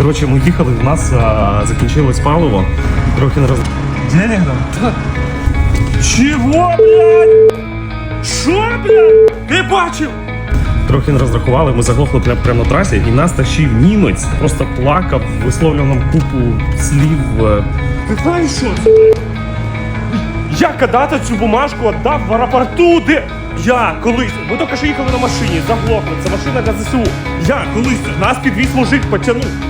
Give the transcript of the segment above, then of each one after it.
Коротше, ми їхали, у нас а, закінчилось паливо. Трохи не роз... Денег нам? Чого, блядь? Що, блядь? Ти бачив? Трохи не розрахували, ми заглохли прямо, прямо на трасі, і нас тащив німець, просто плакав, висловлював нам купу слів. е. Ти знаєш що це? Я когда-то цю бумажку віддав в аеропорту, де я колись. Ми тільки що їхали на машині, заглохли. Це машина для ЗСУ. Я колись нас підвіз мужик, потягнув.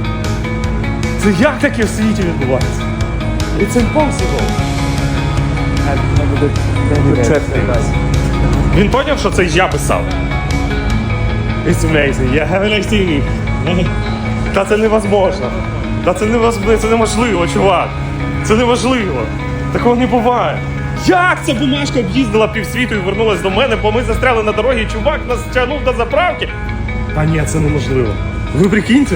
Це як таке в світі відбувається? It's impossible. Він поняв, що це я писав. It's amazing. Yeah, have a nice. Та це невозможно. Та це невозможно, це неможливо, чувак. Це неможливо. Такого не буває. Як ця бумажка об'їздила півсвіту і вернулась до мене, бо ми застряли на дорогі, і чувак нас тягнув до заправки. Та ні, це неможливо. Ви прикиньте?